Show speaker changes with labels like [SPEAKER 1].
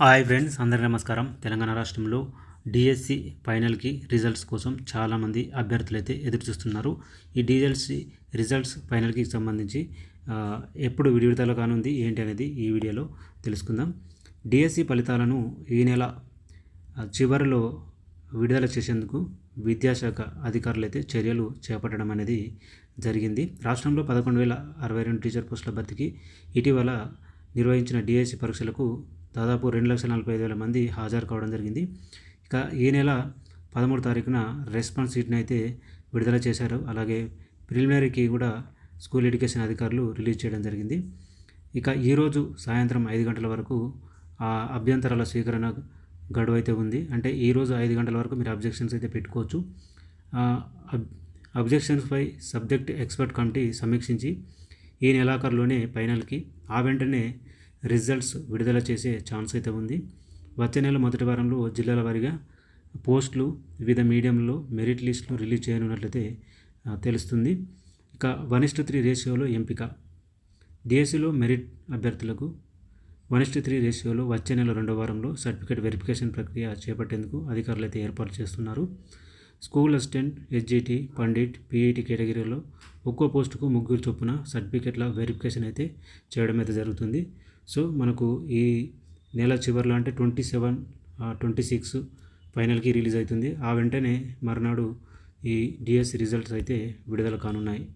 [SPEAKER 1] Hi friends అందరికీ నమస్కారం. తెలంగాణ రాష్ట్రంలో డిఎస్సి ఫైనల్కి రిజల్ట్స్ కోసం చాలామంది అభ్యర్థులు అయితే ఎదురు చూస్తున్నారు ఈ డిఎస్సి రిజల్ట్స్ ఫైనల్కి సంబంధించి ఎప్పుడు విడుదల కానుంది ఏంటి అనేది ఈ వీడియోలో తెలుసుకుందాం. డిఎస్సి ఫలితాలను ఈ నెల చివరిలో విడుదల చేసేందుకు విద్యాశాఖ అధికారులు అయితే చర్యలు చేపట్టడం అనేది జరిగింది. రాష్ట్రంలో పదకొండు వేల అరవై రెండు టీచర్ పోస్టుల భర్తీకి ఇటీవల నిర్వహించిన డిఎస్సి పరీక్షలకు దాదాపు రెండు లక్షల నలభై ఐదు వేల మంది హాజరు కావడం జరిగింది. ఇక ఈ నెల పదమూడు తారీఖున రెస్పాన్స్ షీట్ని అయితే విడుదల చేశారు. అలాగే ప్రిలిమినరీకి కూడా స్కూల్ ఎడ్యుకేషన్ అధికారులు రిలీజ్ చేయడం జరిగింది. ఇక ఈరోజు సాయంత్రం ఐదు గంటల వరకు ఆ అభ్యంతరాల స్వీకరణ గడువు అయితే ఉంది. అంటే ఈరోజు ఐదు గంటల వరకు మీరు అబ్జెక్షన్స్ అయితే పెట్టుకోవచ్చు. అబ్జెక్షన్స్పై సబ్జెక్ట్ ఎక్స్పర్ట్ కమిటీ సమీక్షించి ఈ నెలాఖరులోనే ఫైనల్కి ఆ వెంటనే రిజల్ట్స్ విడుదల చేసే ఛాన్స్ అయితే ఉంది. వచ్చే నెల మొదటి వారంలో జిల్లాల వారీగా పోస్టులు వివిధ మీడియంలో మెరిట్ లిస్టులు రిలీజ్ చేయనున్నట్లయితే తెలుస్తుంది. ఇక వన్ ఇస్టు త్రీ రేషియోలో ఎంపిక. డిఎస్సిలో మెరిట్ అభ్యర్థులకు వన్ ఇస్టు త్రీ రేషియోలో వచ్చే నెల రెండో వారంలో సర్టిఫికేట్ వెరిఫికేషన్ ప్రక్రియ చేపట్టేందుకు అధికారులు అయితే ఏర్పాటు చేస్తున్నారు. స్కూల్ అసిస్టెంట్ హెచ్జిటి పండిట్ పీఈటీ కేటగిరీలో ఒక్కో పోస్టుకు ముగ్గురు చొప్పున సర్టిఫికేట్ల వెరిఫికేషన్ అయితే చేయడం అయితే జరుగుతుంది. సో మనకు ఈ నెల చివరిలో అంటే ట్వంటీ సెవెన్ ట్వంటీ సిక్స్ ఫైనల్కి రిలీజ్ అవుతుంది. ఆ వెంటనే మరునాడు ఈ డిఎస్ రిజల్ట్స్ అయితే విడుదల కానున్నాయి.